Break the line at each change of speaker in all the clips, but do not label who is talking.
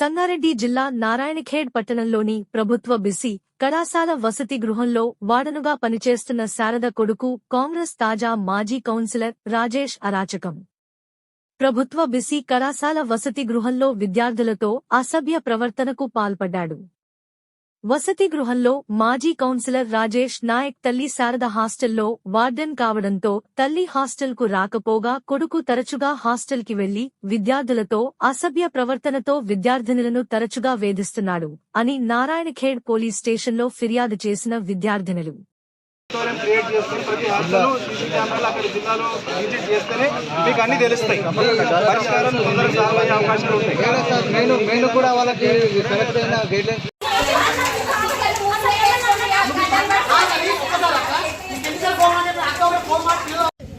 సంగారెడ్డి జిల్లా నారాయణఖేడ్ పట్టణంలోని ప్రభుత్వ బిసి కళాశాల వసతి గృహంలో వాడనుగా పనిచేస్తున్న శారద కొడుకు కాంగ్రెస్ తాజా మాజీ కౌన్సిలర్ రాజేష్ అరాచకం. ప్రభుత్వ బిసి కళాశాల వసతి గృహంలో విద్యార్థులతో అసభ్య ప్రవర్తనకు పాల్పడ్డాడు. వసతి గృహంలో మాజీ కౌన్సిలర్ రాజేష్ నాయక్ తల్లి శారద హాస్టల్లో వార్డెన్ కావడంతో తల్లి హాస్టల్కు రాకపోగా కొడుకు తరచుగా హాస్టల్కి వెళ్ళి విద్యార్థులతో అసభ్య ప్రవర్తనతో విద్యార్థినులను తరచుగా వేధిస్తున్నాడు అని నారాయణఖేడ్ పోలీస్ స్టేషన్లో ఫిర్యాదు చేసిన విద్యార్థినులు.
ఆడిటోరియం క్రియేట్ చేసుకుని ప్రతి హాస్టల్ సీసీ కెమెరాలు అక్కడ జిల్లాలో విజిట్ చేస్తేనే మీకు అన్ని తెలుస్తాయి. పరిష్కారం తొందరగా సాల్వ్ అయ్యే అవకాశాలు ఉంటాయి.
వేరే సార్ మెయిన్ మెయిన్ కూడా వాళ్ళకి కరెక్ట్ అయిన గైడ్లైన్స్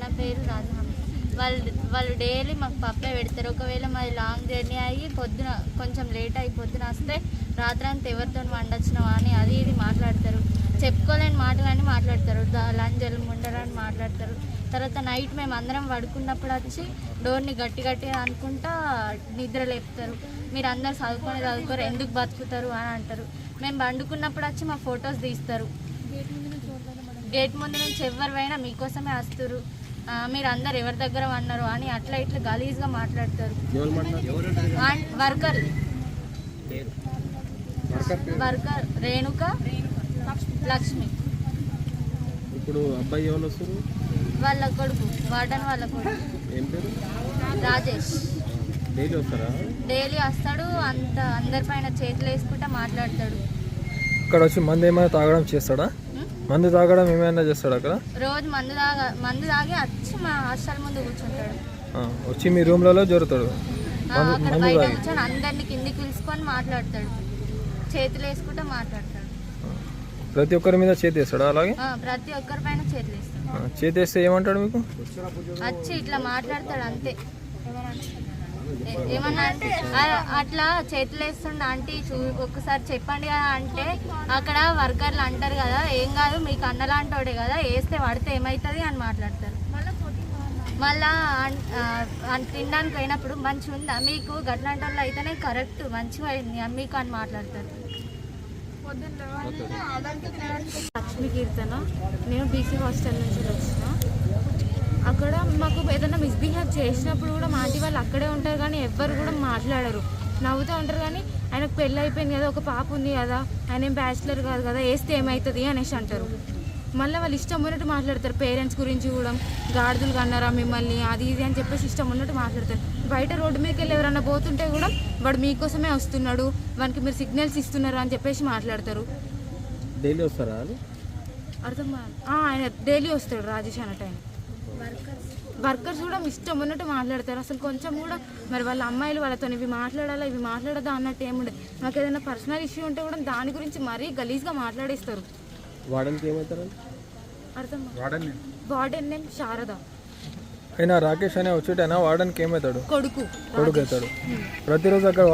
నా పేరు రాజా వాళ్ళు వాళ్ళు డైలీ మాకు పప్పే పెడతారు. ఒకవేళ మాది లాంగ్ జర్నీ అయ్యి పొద్దున కొంచెం లేట్ అయ్యి పొద్దున వస్తే రాత్రంతా ఎవరితో వండొచ్చినావా అని అది ఇది మాట్లాడతారు. చెప్పుకోలేని మాటలని మాట్లాడతారు. లంజలు ముండలని మాట్లాడతారు. తర్వాత నైట్ మేము అందరం పడుకున్నప్పుడు వచ్చి డోర్ని గట్టి గట్టిగా అనుకుంటా నిద్ర లేపుతారు. మీరు అందరు చదువుకొని చదువుకోరు. ఎందుకు బతుకుతారు అని అంటారు. మేము పండుకున్నప్పుడు వచ్చి మా ఫొటోస్ తీస్తారు. గేట్ ముందు నుంచి ఎవరు పోయినా మీకోసమే వస్తారు. మీరు అందరు ఎవరి దగ్గర అన్నారు అని అట్లా ఇట్లా గలీజ్గా మాట్లాడతారు. వర్కర్. వర్కర్ రేణుక లక్ష్మి.
ఇప్పుడు అబ్బాయి ఎవరు వస్తారు?
వాళ్ళ కొడుకు వార్డన్ వాళ్ళ కొడుకు.
ఏం పేరు?
రాజేష్.
డైలీ వస్తారా?
డైలీ వస్తాడు అంత అందరిపైన చేతులు వేసుకుంటా మాట్లాడతాడు.
ఇక్కడ వచ్చి మందు ఏమైనా తాగడం చేస్తాడా? మందు తాగడం ఏమైనా చేస్తాడా అక్కడ?
రోజు మందు తాగా మందు తాగి వచ్చి మా హాస్టల్ ముందు కూర్చుంటాడు.
వచ్చి మీ రూమ్లలో జరుగుతాడు.
అక్కడ బయట కూర్చొని అందరిని కిందికి పిలుచుకొని మాట్లాడతాడు. చేతులు వేసుకుంటా మాట్లాడతాడు.
ప్రతి ఒక్కరి మీద చేతి వేస్తాడా అలాగే?
ప్రతి ఒక్కరి పైన చేతులు వేస్తాడు.
చేతి వేస్తే ఏమంటాడు మీకు?
వచ్చి ఇట్లా మాట్లాడతాడు అంతే. ఏమన్నా అంటే అట్లా చేతులు వేస్తుండ ఆంటీ చూ ఒక్కసారి చెప్పండి కదా అంటే అక్కడ వర్కర్లు అంటారు కదా ఏం కాదు మీకు అన్నలాంటోడే కదా వేస్తే పడితే ఏమవుతుంది అని మాట్లాడతారు. మళ్ళా తినడానికి పోయినప్పుడు మంచిగా ఉందా మీకు గట్లాంటి వాళ్ళు అయితేనే కరెక్ట్ మంచిగా అయింది మీకు అని మాట్లాడతారు.
లక్ష్మీ కీర్తన. నేను బీసీ హాస్టల్ నుంచి వచ్చిన అక్కడ మాకు ఏదైనా మిస్బిహేవ్ చేసినప్పుడు కూడా మా ఆంటీ వాళ్ళు అక్కడే ఉంటారు కానీ ఎవ్వరు కూడా మాట్లాడరు. నవ్వుతూ ఉంటారు కానీ ఆయనకు పెళ్ళి అయిపోయింది కదా ఒక పాప ఉంది కదా ఆయన ఏం బ్యాచిలర్ కాదు కదా వేస్తే ఏమవుతుంది అనేసి అంటారు. మళ్ళీ వాళ్ళు ఇష్టం ఉన్నట్టు మాట్లాడతారు పేరెంట్స్ గురించి కూడా గాడిదలు కన్నారా మిమ్మల్ని అది ఇది అని చెప్పేసి ఇష్టం ఉన్నట్టు మాట్లాడతారు. బయట రోడ్డు మీదకి వెళ్ళి ఎవరన్నా పోతుంటే కూడా వాడు మీకోసమే వస్తున్నాడు వానికి మీరు సిగ్నల్స్ ఇస్తున్నారు అని చెప్పేసి మాట్లాడతారు.
డైలీ వస్తారా?
అర్థం ఆయన డైలీ వస్తాడు రాజేష్ అన్నట్టు ఆయన వర్కర్స్ కూడా ఇష్టం ఉన్నట్టు మాట్లాడతారు. అసలు కొంచెం కూడా మరి వాళ్ళ అమ్మాయిలు వాళ్ళతో ఇవి మాట్లాడాలా ఇవి మాట్లాడదా అన్నట్టు ఏముండదు మాకు ఏదైనా పర్సనల్ ఇష్యూ ఉంటే కూడా దాని గురించి మరీ గలీజ్గా మాట్లాడేస్తారు. అర్థం వార్డెన్ నేమ్. శారద.
అయినా రాకేష్ అనే వచ్చేటైనా వాడడానికి ఏమవుతాడు?
కొడుకు.
కొడుకు అవుతాడు. ప్రతిరోజు అక్కడ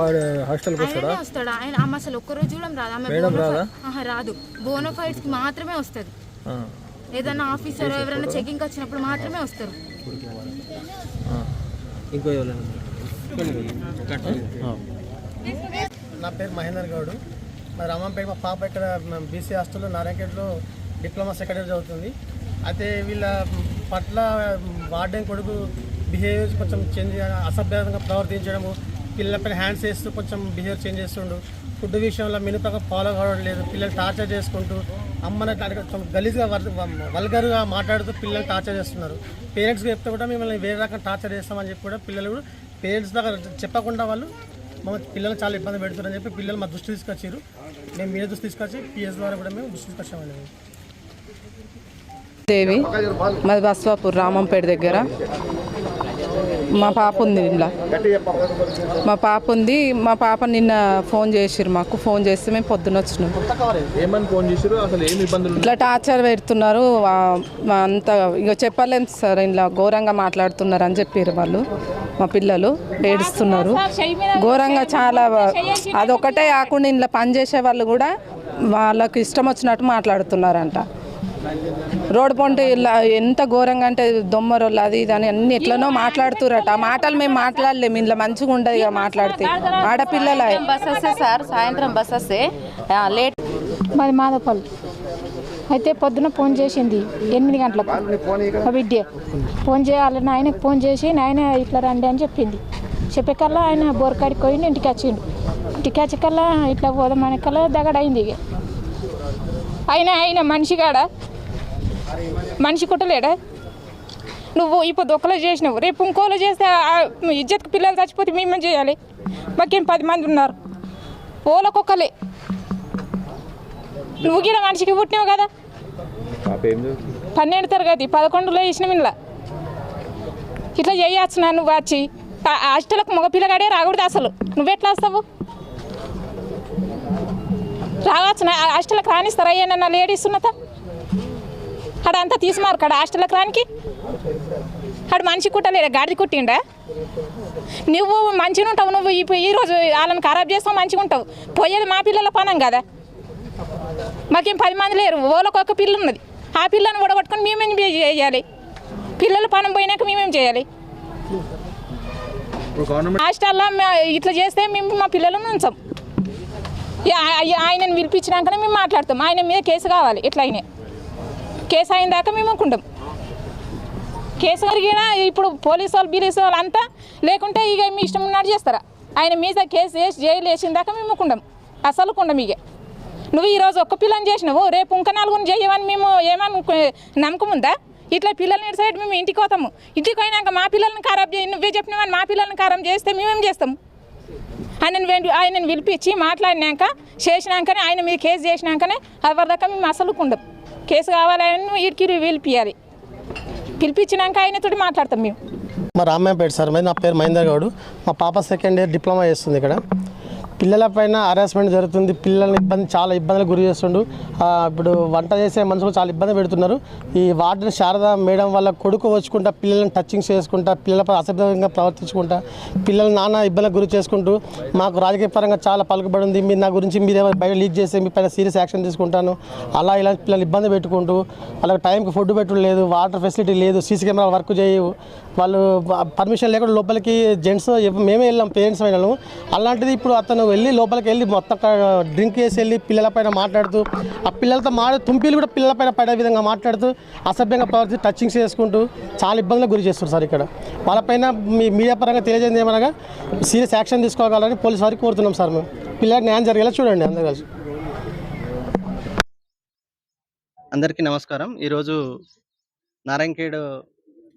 హాస్టల్కి వస్తాడా?
ఆయన ఆమె అసలు ఒక్కరోజు కూడా రాదు. ఆమె
రాదా?
fide- ఆహా, రాదు. బోనోఫైడ్స్కి మాత్రమే వస్తుంది.
ఆ,
ఏదైనా ఆఫీసర్ ఎవరైనా చెకింగ్కి వచ్చినప్పుడు మాత్రమే వస్తారు.
ఇంకో.
నా పేరు మహేందర్ గౌడ్. మా రామంపేట మా పాప ఇక్కడ బీసీ హాస్టల్లో నారాయణఖేడ్లో డిప్లొమా సెకండరీ చదువుతుంది. అయితే వీళ్ళ పట్ల వార్డెన్ కొడుకు బిహేవియర్ కొంచెం చేంజ్ అసభ్యంగా ప్రవర్తించడము పిల్లలపైన హ్యాండ్స్ వేస్తూ కొంచెం బిహేవియర్ చేంజ్ చేస్తుండు. ఫుడ్ విషయంలో మెను ఫాలో కావడం లేదు. పిల్లలు టార్చర్ చేసుకుంటూ అమ్మని గలీజ్గా వల్గర్గా మాట్లాడుతూ పిల్లలు టార్చర్ చేస్తున్నారు. పేరెంట్స్కి చెప్తే కూడా మిమ్మల్ని వేరే రకం టార్చర్ చేస్తామని చెప్పి కూడా పిల్లలు కూడా పేరెంట్స్ దగ్గర చెప్పకుండా వాళ్ళు మా పిల్లలు చాలా ఇబ్బంది పెడుతున్నారని చెప్పి పిల్లలు మా దృష్టి తీసుకొచ్చారు మేము మీద దృష్టి తీసుకొచ్చి పిఎస్ ద్వారా కూడా మేము దృష్టి తీసుకొచ్చామండి.
దేవి మాది బస్వాపూర్ రామంపేట దగ్గర. మా పాప ఉంది ఇలా మా పాప ఉంది. మా పాప నిన్న ఫోన్ చేసిర్రు మాకు. ఫోన్ చేస్తే మేము పొద్దున వచ్చినాం.
చేసారు?
ఇట్లా టార్చర్ పెడుతున్నారు. అంత ఇక చెప్పలేం సార్. ఇలా ఘోరంగా మాట్లాడుతున్నారు అని చెప్పారు వాళ్ళు. మా పిల్లలు ఏడుస్తున్నారు. ఘోరంగా చాలా అదొకటే కాకుండా ఇంట్లో పనిచేసే వాళ్ళు కూడా వాళ్ళకి ఇష్టం వచ్చినట్టు మాట్లాడుతున్నారంట. రోడ్డు పొంటి ఇలా ఎంత ఘోరంగా అంటే దొమ్మరోళ్ళు అది ఇది అని అన్ని ఎట్లనో మాట్లాడుతురట. ఆ మాటలు మేము మాట్లాడలేము. ఇంట్లో మంచిగా ఉండదు ఇక మాట్లాడితే. ఆడపిల్లల
బస్ వస్తే సార్ సాయంత్రం బస్ వస్తే ఆ, లేట్.
మాది మాధవపల్లి అయితే పొద్దున ఫోన్ చేసింది ఎనిమిది గంటలకు. మా బిడ్డే ఫోన్ చేయాలి నాయనకి ఫోన్ చేసి నాయన ఇట్లా రండి అని చెప్పింది. చెప్పేకల్లా ఆయన బోరకాడికి పోయి ఇంటికి వచ్చిండు. ఇంటికి వచ్చేకల్లా ఇట్లా పోదామని కల్లా దగడైంది ఇక. ఆయన ఆయన మనిషి కాడ? మనిషి కుట్టలేడా? నువ్వు ఇప్పుడు ఒక్కలో చేసినావు. రేపు ఇంకోలో చేస్తే ఇజ్జత్కి పిల్లలు చచ్చిపోతే మేమేం చేయాలి? మాకేం పది మంది ఉన్నారు? ఓలకొక్కలే. నువ్వు కూడా మనిషికి పుట్టినావు కదా? పన్నెండు తరగతి పదకొండులో వేసినాం ఇలా ఇట్లా చేయొచ్చు నా నువ్వు వచ్చి. హాస్టల్కి మగ పిల్లగాడే రాకూడదు అసలు. నువ్వెట్లా వస్తావు? రావచ్చు నా ఆ హాస్టల్కి రానిస్తారా? అయ్యా లేడీస్ ఉన్నత? అంతా తీసుమారు కాడ హాస్టల్కి రానికి? అక్కడ మనిషి కుట్టలేడా గాడిది కుట్టిండా? నువ్వు మంచిగా ఉంటావు నువ్వు ఈరోజు వాళ్ళని ఖరాబ్ చేస్తావు మంచిగా ఉంటావు. పోయేది మా పిల్లల పనం కదా? మాకేం పది మంది లేరు ఓలకు ఒక పిల్ల ఉన్నది. ఆ పిల్లని ఓడగొట్టుకొని మేమేం చేయాలి? పిల్లల పనం పోయినాక మేమేం చేయాలి? హాస్టల్లో ఇట్లా చేస్తే మేము మా పిల్లలను ఉంచాం ఆయనను పిలిపించినాకనే మేము మాట్లాడతాం. ఆయన మీద కేసు కావాలి ఎట్లా అయినా కేసు అయిన దాకా మేము అనుకుంటాం కేసు జరిగినా ఇప్పుడు పోలీసు వాళ్ళు బీలీసు వాళ్ళు అంతా లేకుంటే ఇక మీ ఇష్టం ఉన్నట్టు చేస్తారా? ఆయన మీద కేసు వేసి జైలు వేసిన దాకా మేము కుండం. అసలు కుండం ఇక. నువ్వు ఈరోజు ఒక్క పిల్లని చేసినావు రేపు ఇంకా నాలుగుని చేయమని మేము ఏమని నమ్మకం ఉందా ఇట్లా పిల్లల్ని ఇటు సైడ్ మేము ఇంటికి పోతాము. ఇంటికి పోయినాక మా పిల్లల్ని ఖరాబ్ చేయి నువ్వే చెప్పినావని మా పిల్లల్ని ఖరాబ్ చేస్తే మేమేం చేస్తాము? ఆయనను ఆయనను పిలిపించి మాట్లాడినాక చేసినాకనే ఆయన మీద కేసు చేసినాకనే ఎవరిదాకా మేము అసలు కుండం. కేసు కావాలని వీడికి పిలిపియాలి. పిలిపించినాక ఆయనతో మాట్లాడతాం మేము.
మా రామాయపేట సార్ మరి నా పేరు మహేందర్ గౌడ్. మా పాప సెకండ్ ఇయర్ డిప్లొమా చేస్తుంది ఇక్కడ. పిల్లల పైన హరాస్మెంట్ జరుగుతుంది. పిల్లల్ని ఇబ్బంది చాలా ఇబ్బందులకు గురి చేస్తుండు. ఇప్పుడు వంట చేసే మనుషులు చాలా ఇబ్బంది పెడుతున్నారు. ఈ వార్డెన్ శారద మేడం వల్ల కొడుకు వచ్చుకుంటా పిల్లల్ని టచింగ్ చేసుకుంటా పిల్లలపై అసభ్యంగా ప్రవర్తించుకుంటా పిల్లల్ని నానా ఇబ్బందులకు గురి చేసుకుంటూ మాకు రాజకీయ పరంగా చాలా పలుకుబడి ఉంది మీరు నా గురించి మీరు బయట లీక్ చేస్తే మీ పైన సీరియస్ యాక్షన్ తీసుకుంటాను. అలా ఇలా పిల్లలు ఇబ్బంది పెట్టుకుంటూ వాళ్ళకి టైంకి ఫుడ్ పెట్టడం లేదు వాటర్ ఫెసిలిటీ లేదు సీసీ కెమెరా వర్క్ చేయవు. వాళ్ళు పర్మిషన్ లేకుండా లోపలికి జెంట్స్ మేమే వెళ్ళాం పేరెంట్స్ అయినాము అలాంటిది ఇప్పుడు అతను వెళ్ళి లోపలికి వెళ్ళి మొత్తం డ్రింక్ చేసి వెళ్ళి పిల్లల పైన మాట్లాడుతూ ఆ పిల్లలతో మాడే తుంపిలు కూడా పిల్లల పైన పడే విధంగా మాట్లాడుతూ అసభ్యంగా ప్రవర్తి టచింగ్స్ చేసుకుంటూ చాలా ఇబ్బందులకు గురి చేస్తారు సార్ ఇక్కడ. వాళ్ళపైన మీ మీడియా పరంగా తెలియజేయండి ఏమనగా సీరియస్ యాక్షన్ తీసుకోగలని పోలీసు వారికి కోరుతున్నాం సార్ మేము. పిల్లలకి న్యాయం జరిగేలా చూడండి అందరు కలిసి.
అందరికీ నమస్కారం. ఈరోజు నారాయణఖేడ్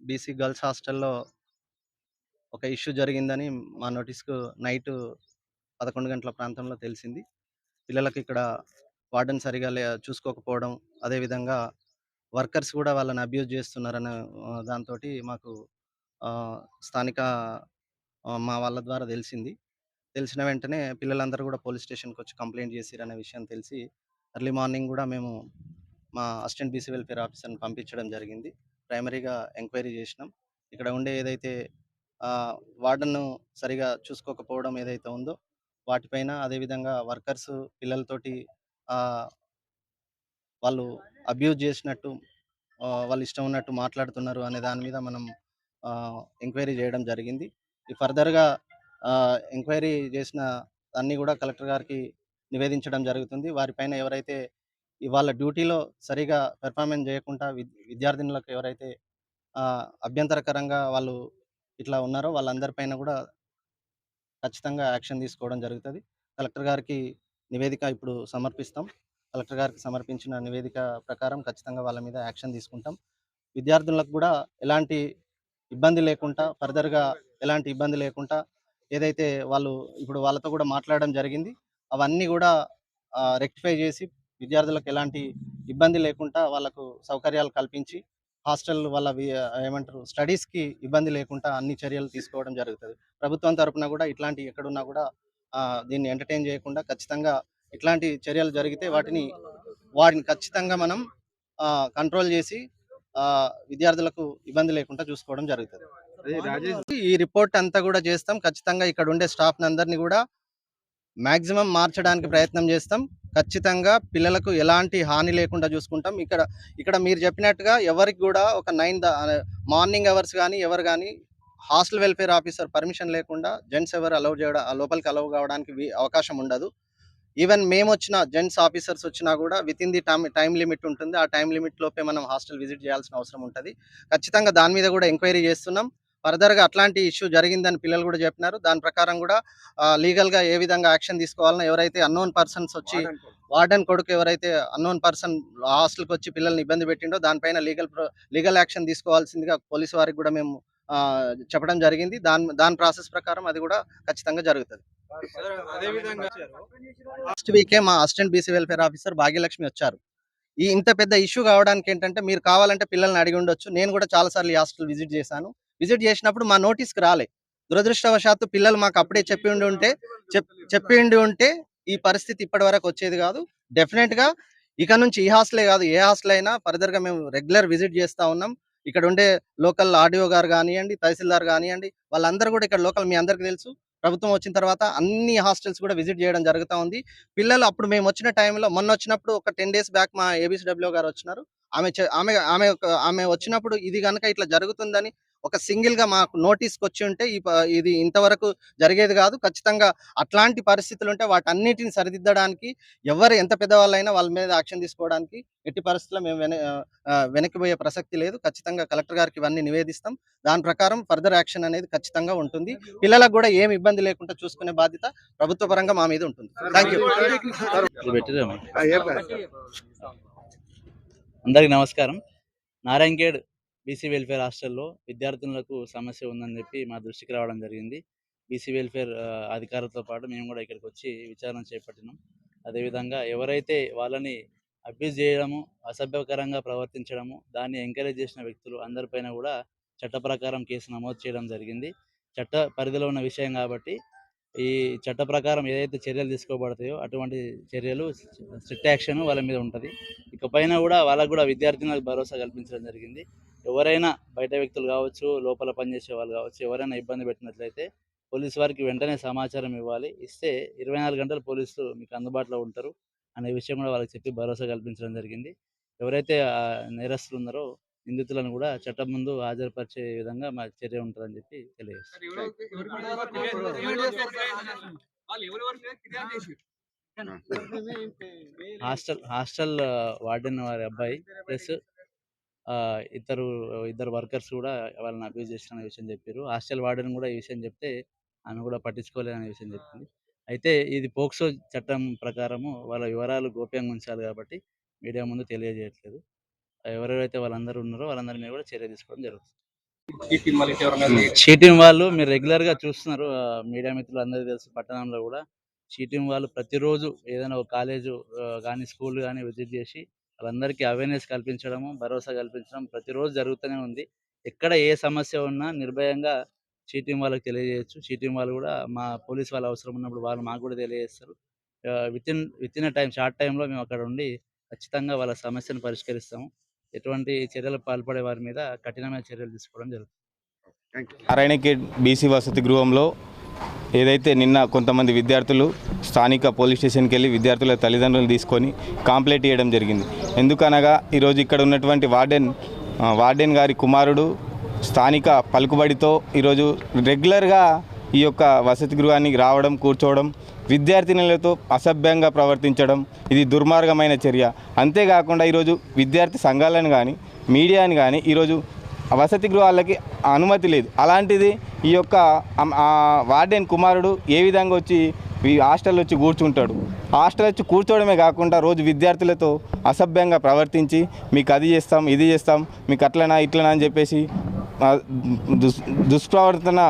బీసీ గర్ల్స్ హాస్టల్లో ఒక ఇష్యూ జరిగిందని మా నోటీస్కు నైట్ పదకొండు గంటల ప్రాంతంలో తెలిసింది. పిల్లలకు ఇక్కడ వార్డెన్ సరిగా లే చూసుకోకపోవడం అదేవిధంగా వర్కర్స్ కూడా వాళ్ళని అబ్యూజ్ చేస్తున్నారని దాంతో మాకు స్థానిక మా వాళ్ళ ద్వారా తెలిసింది. తెలిసిన వెంటనే పిల్లలందరూ కూడా పోలీస్ స్టేషన్కి వచ్చి కంప్లైంట్ చేసిరనే విషయం తెలిసి ఎర్లీ మార్నింగ్ కూడా మేము మా అసిస్టెంట్ బీసీ వెల్ఫేర్ ఆఫీసర్ని పంపించడం జరిగింది. ప్రైమరీగా ఎంక్వైరీ చేసినాం. ఇక్కడ ఉండే ఏదైతే వార్డన్ను సరిగా చూసుకోకపోవడం ఏదైతే ఉందో వాటిపైన అదేవిధంగా వర్కర్స్ పిల్లలతోటి వాళ్ళు అబ్యూజ్ చేసినట్టు వాళ్ళు ఇష్టం ఉన్నట్టు మాట్లాడుతున్నారు అనే దాని మీద మనం ఎంక్వైరీ చేయడం జరిగింది. ఈ ఫర్దర్గా ఎంక్వైరీ చేసిన అన్నీ కూడా కలెక్టర్ గారికి నివేదించడం జరుగుతుంది. వారిపైన ఎవరైతే ఇవాళ డ్యూటీలో సరిగా పెర్ఫార్మెన్స్ చేయకుండా విద్యార్థినులకు ఎవరైతే అభ్యంతరకరంగా వాళ్ళు ఇట్లా ఉన్నారో వాళ్ళందరిపైన కూడా ఖచ్చితంగా యాక్షన్ తీసుకోవడం జరుగుతుంది. కలెక్టర్ గారికి నివేదిక ఇప్పుడు సమర్పిస్తాం. కలెక్టర్ గారికి సమర్పించిన నివేదిక ప్రకారం ఖచ్చితంగా వాళ్ళ మీద యాక్షన్ తీసుకుంటాం. విద్యార్థులకు కూడా ఎలాంటి ఇబ్బంది లేకుండా ఫర్దర్గా ఎలాంటి ఇబ్బంది లేకుండా ఏదైతే వాళ్ళు ఇప్పుడు వాళ్ళతో కూడా మాట్లాడడం జరిగింది అవన్నీ కూడా రెక్టిఫై చేసి విద్యార్థులకు ఎలాంటి ఇబ్బంది లేకుండా వాళ్ళకు సౌకర్యాలు కల్పించి హాస్టల్ వాళ్ళ ఏమంటారు స్టడీస్కి ఇబ్బంది లేకుండా అన్ని చర్యలు తీసుకోవడం జరుగుతుంది. ప్రభుత్వం తరపున కూడా ఇట్లాంటి ఎక్కడున్నా కూడా దీన్ని ఎంటర్టైన్ చేయకుండా ఖచ్చితంగా ఇట్లాంటి చర్యలు జరిగితే వాటిని వాటిని ఖచ్చితంగా మనం కంట్రోల్ చేసి ఆ, విద్యార్థులకు ఇబ్బంది లేకుండా చూసుకోవడం జరుగుతుంది. ఈ రిపోర్ట్ అంతా కూడా చేస్తాం. ఖచ్చితంగా ఇక్కడ ఉండే స్టాఫ్ అందరినీ కూడా మ్యాక్సిమం మార్చడానికి ప్రయత్నం చేస్తాం. ఖచ్చితంగా పిల్లలకు ఎలాంటి హాని లేకుండా చూసుకుంటాం. ఇక్కడ ఇక్కడ మీరు చెప్పినట్టుగా ఎవరికి కూడా ఒక నైన్ మార్నింగ్ అవర్స్ కానీ ఎవరు కానీ హాస్టల్ వెల్ఫేర్ ఆఫీసర్ పర్మిషన్ లేకుండా జెంట్స్ ఎవరు అలౌ చేయడం లోపలికి అలౌ కావడానికి అవకాశం ఉండదు. ఈవెన్ మేము వచ్చిన జెంట్స్ ఆఫీసర్స్ వచ్చినా కూడా within the time time limit ఉంటుంది. ఆ టైం లిమిట్ లోపే మనం హాస్టల్ విజిట్ చేయాల్సిన అవసరం ఉంటుంది. ఖచ్చితంగా దాని మీద కూడా ఎంక్వైరీ చేస్తున్నాం. ఫర్దర్గా అట్లాంటి ఇష్యూ జరిగిందని పిల్లలు కూడా చెప్పినారు. దాని ప్రకారం కూడా లీగల్గా ఏ విధంగా యాక్షన్ తీసుకోవాలనో ఎవరైతే అన్నోన్ పర్సన్స్ వచ్చి వార్డెన్ కొడుకు. ఎవరైతే అన్నోన్ పర్సన్ హాస్టల్కి వచ్చి పిల్లల్ని ఇబ్బంది పెట్టిండో దానిపైన లీగల్ లీగల్ యాక్షన్ తీసుకోవాల్సిందిగా పోలీసు వారికి కూడా మేము చెప్పడం జరిగింది. దాని దాని ప్రాసెస్ ప్రకారం అది కూడా ఖచ్చితంగా జరుగుతుంది. లాస్ట్ వీకే మా assistant BC welfare officer Bhagyalakshmi వచ్చారు. ఈ ఇంత పెద్ద ఇష్యూ కావడానికి ఏంటంటే మీరు కావాలంటే పిల్లల్ని అడిగి ఉండొచ్చు. నేను కూడా చాలాసార్లు ఈ హాస్టల్ విజిట్ చేశాను. విజిట్ చేసినప్పుడు మా నోటీస్కి రాలే. దురదృష్టవశాత్తు పిల్లలు మాకు అప్పుడే చెప్పి ఉండి ఉంటే చెప్- చెప్పి ఉండి ఉంటే ఈ పరిస్థితి ఇప్పటి వరకు వచ్చేది కాదు. డెఫినెట్గా ఇక నుంచి ఈ హాస్టలే కాదు ఏ హాస్టల్ అయినా ఫర్దర్గా మేము రెగ్యులర్ విజిట్ చేస్తా ఉన్నాం. ఇక్కడ ఉండే లోకల్ ఆర్డీఓ గారు కానివ్వండి తహసీల్దార్ కానివ్వండి వాళ్ళందరూ కూడా ఇక్కడ లోకల్ మీ అందరికీ తెలుసు. ప్రభుత్వం వచ్చిన తర్వాత అన్ని హాస్టల్స్ కూడా విజిట్ చేయడం జరుగుతూ ఉంది. పిల్లలు అప్పుడు మేము వచ్చిన టైంలో మొన్న వచ్చినప్పుడు ఒక టెన్ డేస్ బ్యాక్ మా ఏబీసీడబ్ల్యూ గారు వచ్చినారు. ఆమె ఆమె ఆమె ఆమె వచ్చినప్పుడు ఇది కనుక ఇట్లా జరుగుతుందని ఒక సింగిల్గా మాకు నోటీస్కి వచ్చి ఉంటే ఇది ఇంతవరకు జరిగేది కాదు. ఖచ్చితంగా అట్లాంటి పరిస్థితులు ఉంటే వాటన్నిటిని సరిదిద్దడానికి ఎవరు ఎంత పెద్దవాళ్ళైనా వాళ్ళ మీద యాక్షన్ తీసుకోవడానికి ఎట్టి పరిస్థితుల్లో మేము వెన వెనక్కిపోయే ప్రసక్తి లేదు. ఖచ్చితంగా కలెక్టర్ గారికి ఇవన్నీ నివేదిస్తాం. దాని ప్రకారం ఫర్దర్ యాక్షన్ అనేది ఖచ్చితంగా ఉంటుంది. పిల్లలకు కూడా ఏం ఇబ్బంది లేకుండా చూసుకునే బాధ్యత ప్రభుత్వ పరంగా మా మీద ఉంటుంది. థ్యాంక్
అందరికి నమస్కారం. నారాయణగేడ్ బీసీ వెల్ఫేర్ హాస్టల్లో విద్యార్థులకు సమస్య ఉందని చెప్పి మా దృష్టికి రావడం జరిగింది. బీసీ వెల్ఫేర్ అధికారులతో పాటు మేము కూడా ఇక్కడికి వచ్చి విచారణ చేపట్టినాం. అదేవిధంగా ఎవరైతే వాళ్ళని అబ్యూజ్ చేయడము అసభ్యకరంగా ప్రవర్తించడము దాన్ని ఎంకరేజ్ చేసిన వ్యక్తులు అందరిపైన కూడా చట్ట ప్రకారం కేసు నమోదు చేయడం జరిగింది. చట్ట పరిధిలో ఉన్న విషయం కాబట్టి ఈ చట్ట ప్రకారం ఏదైతే చర్యలు తీసుకోబడతాయో అటువంటి చర్యలు స్ట్రిక్ట్ యాక్షన్ వాళ్ళ మీద ఉంటుంది. ఇకపైన కూడా వాళ్ళకు కూడా విద్యార్థినులకు భరోసా కల్పించడం జరిగింది. ఎవరైనా బయట వ్యక్తులు కావచ్చు లోపల పనిచేసే వాళ్ళు కావచ్చు ఎవరైనా ఇబ్బంది పెట్టినట్లయితే పోలీసు వారికి వెంటనే సమాచారం ఇవ్వాలి. ఇస్తే ఇరవై నాలుగు గంటలు పోలీసులు మీకు అందుబాటులో ఉంటారు అనే విషయం కూడా వాళ్ళకి చెప్పి భరోసా కల్పించడం జరిగింది. ఎవరైతే నేరస్తులు ఉన్నారో నిందితులను కూడా చట్టం ముందు హాజరుపరిచే విధంగా మా చర్య ఉంటుందని చెప్పి తెలియజేస్తాం హాస్టల్ హాస్టల్ వార్డెన్ వారి అబ్బాయి ప్లస్ ఇద్దరు ఇద్దరు వర్కర్స్ కూడా వాళ్ళని అబ్యూజ్ చేసిన విషయం చెప్పారు. హాస్టల్ వార్డెన్ కూడా ఈ విషయం చెప్తే ఆమె కూడా పట్టించుకోలేదనే విషయం చెప్పింది. అయితే ఇది పోక్సో చట్టం ప్రకారము వాళ్ళ వివరాలు గోప్యంగా ఉంచాలి కాబట్టి మీడియా ముందు తెలియజేయట్లేదు. ఎవరెవరైతే వాళ్ళందరూ ఉన్నారో వాళ్ళందరి మీద కూడా చర్య తీసుకోవడం జరుగుతుంది. చీటింగ్ వాళ్ళు మీరు రెగ్యులర్గా చూస్తున్నారు మీడియా మిత్రులు అందరికీ తెలుసు పట్టణంలో కూడా చీటింగ్ వాళ్ళు ప్రతిరోజు ఏదైనా ఒక కాలేజు కానీ స్కూల్ కానీ విజిట్ చేసి వాళ్ళందరికీ అవేర్నెస్ కల్పించడము భరోసా కల్పించడం ప్రతిరోజు జరుగుతూనే ఉంది. ఎక్కడ ఏ సమస్య ఉన్నా నిర్భయంగా చీటింగ్ వాళ్ళకి తెలియజేయచ్చు. చీటింగ్ వాళ్ళు కూడా మా పోలీస్ వాళ్ళు అవసరం ఉన్నప్పుడు వాళ్ళు మాకు కూడా తెలియజేస్తారు. Within within time short టైంలో మేము అక్కడ ఉండి ఖచ్చితంగా వాళ్ళ సమస్యను పరిష్కరిస్తాము. ఎటువంటి చర్యలు పాల్పడే వారి మీద కఠినమైన చర్యలు తీసుకోవడం జరుగుతుంది.
నారాయణఖేడ్ బీసీ వసతి గృహంలో ఏదైతే నిన్న కొంతమంది విద్యార్థులు స్థానిక పోలీస్ స్టేషన్కి వెళ్ళి విద్యార్థుల తల్లిదండ్రులు తీసుకొని కాంప్లైంట్ చేయడం జరిగింది. ఎందుకనగా ఈరోజు ఇక్కడ ఉన్నటువంటి వార్డెన్ వార్డెన్ గారి కుమారుడు స్థానిక పలుకుబడితో ఈరోజు రెగ్యులర్గా ఈ యొక్క వసతి గృహానికి రావడం కూర్చోవడం విద్యార్థినులతో అసభ్యంగా ప్రవర్తించడం ఇది దుర్మార్గమైన చర్య. అంతేకాకుండా ఈరోజు విద్యార్థి సంఘాలను కానీ మీడియాని కానీ ఈరోజు వసతి గృహాలకి అనుమతి లేదు. అలాంటిది ఈ యొక్క వార్డెన్ కుమారుడు ఏ విధంగా వచ్చి హాస్టల్లో వచ్చి కూర్చుంటాడు? హాస్టల్ వచ్చి కూర్చోవడమే కాకుండా రోజు విద్యార్థులతో అసభ్యంగా ప్రవర్తించి మీకు అది చేస్తాం ఇది చేస్తాం మీకు అట్లనా ఇట్లనా అని చెప్పేసి దుష్ప్రవర్తన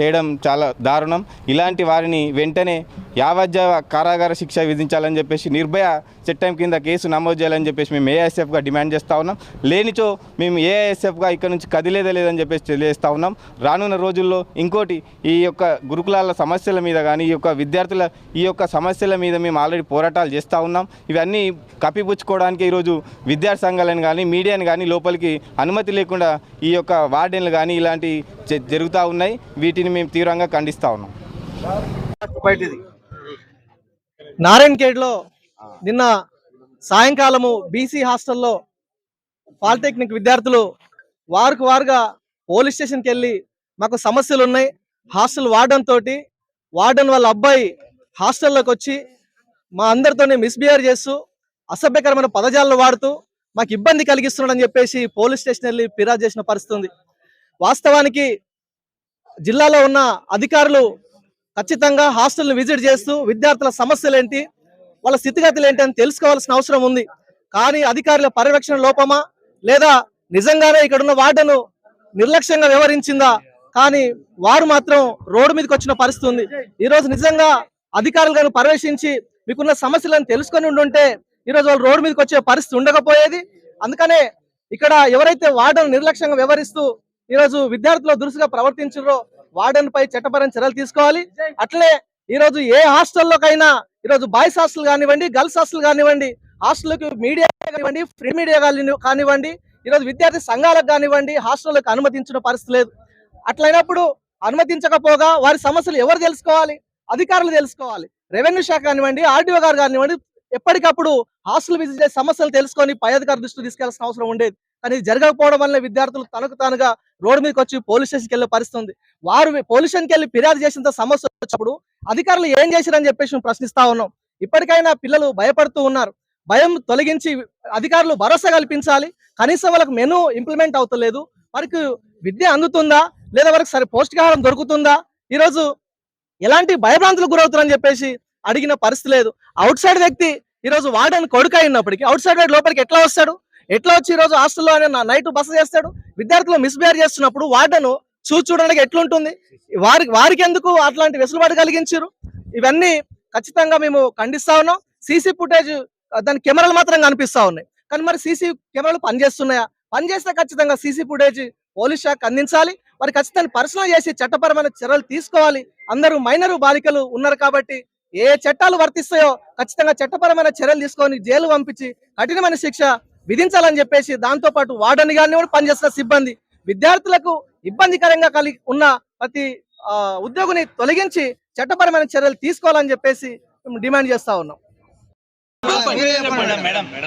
చేయడం చాలా దారుణం. ఇలాంటి వారిని వెంటనే యావజ్జావ కారాగార శిక్ష విధించాలని చెప్పేసి నిర్భయ చట్టం కింద కేసు నమోదు చేయాలని చెప్పేసి మేము ఏఐఎస్ఎఫ్గా డిమాండ్ చేస్తూ ఉన్నాం. లేనిచో మేము ఏఐఎస్ఎఫ్గా ఇక్కడ నుంచి కదిలేదే లేదని చెప్పేసి తెలియజేస్తూ ఉన్నాం. రానున్న రోజుల్లో ఇంకోటి ఈ యొక్క గురుకులాల సమస్యల మీద కానీ ఈ యొక్క విద్యార్థుల ఈ యొక్క సమస్యల మీద మేము ఆల్రెడీ పోరాటాలు చేస్తూ ఉన్నాం. ఇవన్నీ కప్పిపుచ్చుకోవడానికి ఈరోజు విద్యార్థి సంఘాలను కానీ మీడియాని కానీ లోపలికి అనుమతి లేకుండా ఈ యొక్క వార్డెన్లు కానీ ఇలాంటి జ- జరుగుతూ ఉన్నాయి. వీటి వీటిని మేము తీవ్రంగా ఖండిస్తూ ఉన్నాం.
నారాయణ్ ఖేడ్లో
నిన్న సాయంకాలము బీసీ హాస్టల్లో పాలిటెక్నిక్ విద్యార్థులు వారికి వారుగా పోలీస్ స్టేషన్కి వెళ్ళి మాకు సమస్యలు ఉన్నాయి. హాస్టల్ వార్డెన్ తోటి వార్డెన్ వాళ్ళ అబ్బాయి హాస్టల్లోకి వచ్చి మా అందరితోనే మిస్బిహేవ్ చేస్తూ అసభ్యకరమైన పదజాలను వాడుతూ మాకు ఇబ్బంది కలిగిస్తున్నాడని చెప్పేసి పోలీస్ స్టేషన్ వెళ్ళి ఫిర్యాదు చేసిన పరిస్థితి ఉంది. వాస్తవానికి జిల్లాలో ఉన్న అధికారులు ఖచ్చితంగా హాస్టల్ని విజిట్ చేస్తూ విద్యార్థుల సమస్యలు ఏంటి వాళ్ళ స్థితిగతులు ఏంటి అని తెలుసుకోవాల్సిన అవసరం ఉంది. కానీ అధికారుల పర్యవేక్షణ లోపమా? లేదా నిజంగానే ఇక్కడ ఉన్న నిర్లక్ష్యంగా వ్యవహరించిందా? కానీ వారు మాత్రం రోడ్డు మీదకి వచ్చిన పరిస్థితి ఉంది. ఈ రోజు నిజంగా అధికారులు కానీ పర్యవేక్షించి మీకున్న సమస్యలను తెలుసుకొని ఉండుంటే ఈ రోజు వాళ్ళు రోడ్డు మీదకి వచ్చే పరిస్థితి ఉండకపోయేది. అందుకనే ఇక్కడ ఎవరైతే వార్డును నిర్లక్ష్యంగా వ్యవహరిస్తూ ఈ రోజు విద్యార్థులు దురుసుగా ప్రవర్తించారో వార్డెన్ పై చట్టపరమైన చర్యలు తీసుకోవాలి. అట్లే ఈ రోజు ఏ హాస్టల్లోకైనా ఈ రోజు బాయ్స్ హాస్టల్ కానివ్వండి గర్ల్స్ హాస్టల్ కానివ్వండి హాస్టల్కి మీడియా కానివ్వండి ఫ్రీ మీడియా కానివ్వండి ఈ రోజు విద్యార్థి సంఘాలకు కానివ్వండి హాస్టల్లోకి అనుమతించిన పరిస్థితి లేదు. అట్లయినప్పుడు అనుమతించకపోగా వారి సమస్యలు ఎవరు తెలుసుకోవాలి? అధికారులు తెలుసుకోవాలి. రెవెన్యూ శాఖ కానివ్వండి ఆర్డీఓ గారు కానివ్వండి ఎప్పటికప్పుడు హాస్టల్ విజిట్ చేసి సమస్యలు తెలుసుకొని పై అధికారి దృష్టి తీసుకెళ్ళాల్సిన అవసరం ఉండేది. కానీ జరగకపోవడం వల్ల విద్యార్థులు తనకు తానుగా రోడ్డు మీదకి వచ్చి పోలీస్ స్టేషన్కి వెళ్ళే పరిస్థితి ఉంది. వారు పోలీస్ స్టేషన్కి వెళ్ళి ఫిర్యాదు చేసిన సమస్య వచ్చినప్పుడు అధికారులు ఏం చేశారని చెప్పేసి మేము ప్రశ్నిస్తా ఉన్నాం. ఇప్పటికైనా పిల్లలు భయపడుతూ ఉన్నారు. భయం తొలగించి అధికారులు భరోసా కల్పించాలి. కనీసం వాళ్ళకి మెను ఇంప్లిమెంట్ అవుతలేదు. వారికి విద్య అందుతుందా? లేదా వారికి సరి పౌష్టికాహారం దొరుకుతుందా? ఈరోజు ఎలాంటి భయభ్రాంతులకు గురవుతారని చెప్పేసి అడిగిన పరిస్థితి లేదు. అవుట్ సైడ్ వ్యక్తి ఈ రోజు వార్డెన్ కొడుకు అయినప్పటికీ అవుట్ సైడ్ లోపలికి ఎట్లా వస్తాడు? ఎట్లా వచ్చి ఈరోజు రోజు హాస్టల్లో నైట్ బస చేస్తాడు? విద్యార్థులు మిస్బిహేవ్ చేస్తున్నప్పుడు వార్డెన్ చూసి చూడడానికి ఎట్లుంటుంది? వారికి వారికి ఎందుకు అట్లాంటి వెసులుబాటు కలిగించారు ఇవన్నీ ఖచ్చితంగా మేము ఖండిస్తా ఉన్నాం. సీసీ ఫుటేజ్ దాని కెమెరాలు మాత్రం కనిపిస్తా ఉన్నాయి. కానీ మరి సీసీ కెమెరాలు పనిచేస్తున్నాయా? పనిచేస్తే ఖచ్చితంగా సీసీ ఫుటేజ్ పోలీస్ శాఖ అందించాలి. వారి ఖచ్చితంగా పరిశీలన చేసి చట్టపరమైన చర్యలు తీసుకోవాలి. అందరూ మైనరు బాలికలు ఉన్నారు కాబట్టి ఏ చట్టాలు వర్తిస్తాయో ఖచ్చితంగా చట్టపరమైన చర్యలు తీసుకొని జైలు పంపించి కఠినమైన శిక్ష విధించాలని చెప్పేసి దాంతో పాటు వార్డెన్ గారిని కూడా పనిచేస్తున్న సిబ్బంది. విద్యార్థులకు ఇబ్బందికరంగా కలిగి ఉన్న ప్రతి ఆ, ఉద్యోగిని తొలగించి చట్టపరమైన చర్యలు తీసుకోవాలని చెప్పేసి మేము డిమాండ్ చేస్తా ఉన్నాం.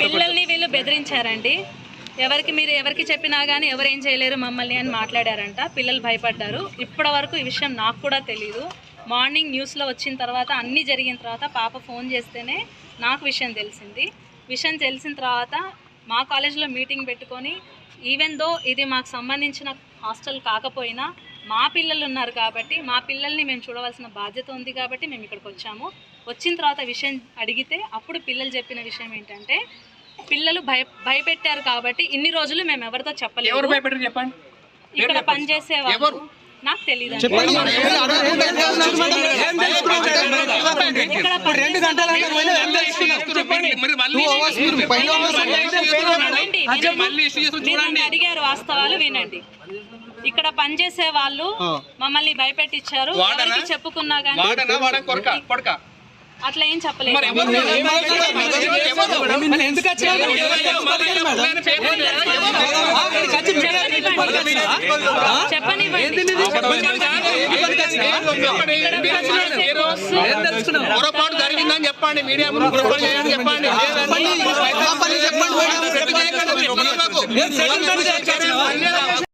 పిల్లల్ని వీళ్ళు బెదిరించారండి. ఎవరికి మీరు ఎవరికి చెప్పినా కానీ ఎవరు ఏం చేయలేరు మమ్మల్ని అని మాట్లాడారంట. పిల్లలు భయపడ్డారు. ఇప్పటి వరకు ఈ విషయం నాకు కూడా తెలియదు మార్నింగ్ న్యూస్లో వచ్చిన తర్వాత అన్నీ జరిగిన తర్వాత పాప ఫోన్ చేస్తేనే నాకు విషయం తెలిసింది. విషయం తెలిసిన తర్వాత మా కాలేజీలో మీటింగ్ పెట్టుకొని ఈవెన్ దో ఇది మాకు సంబంధించిన హాస్టల్ కాకపోయినా మా పిల్లలు ఉన్నారు కాబట్టి మా పిల్లల్ని మేము చూడవలసిన బాధ్యత ఉంది కాబట్టి మేము ఇక్కడికి వచ్చాము. వచ్చిన తర్వాత విషయం అడిగితే అప్పుడు పిల్లలు చెప్పిన విషయం ఏంటంటే పిల్లలు భయ భయపెట్టారు కాబట్టి ఇన్ని రోజులు మేము ఎవరితో చెప్పలేదు. ఇక్కడ పనిచేసే వాళ్ళు. నాకు తెలియదు
రెండు గంటల
అడిగారు వాస్తవాలు వినండి ఇక్కడ పనిచేసే వాళ్ళు మమ్మల్ని భయపెట్టించారు చెప్పుకున్నా కానీ అట్లా ఏం చెప్పలేదు
ఎందుకు
పొరపాటు
జరిగిందని చెప్పండి మీడియా చెప్పండి చెప్పండి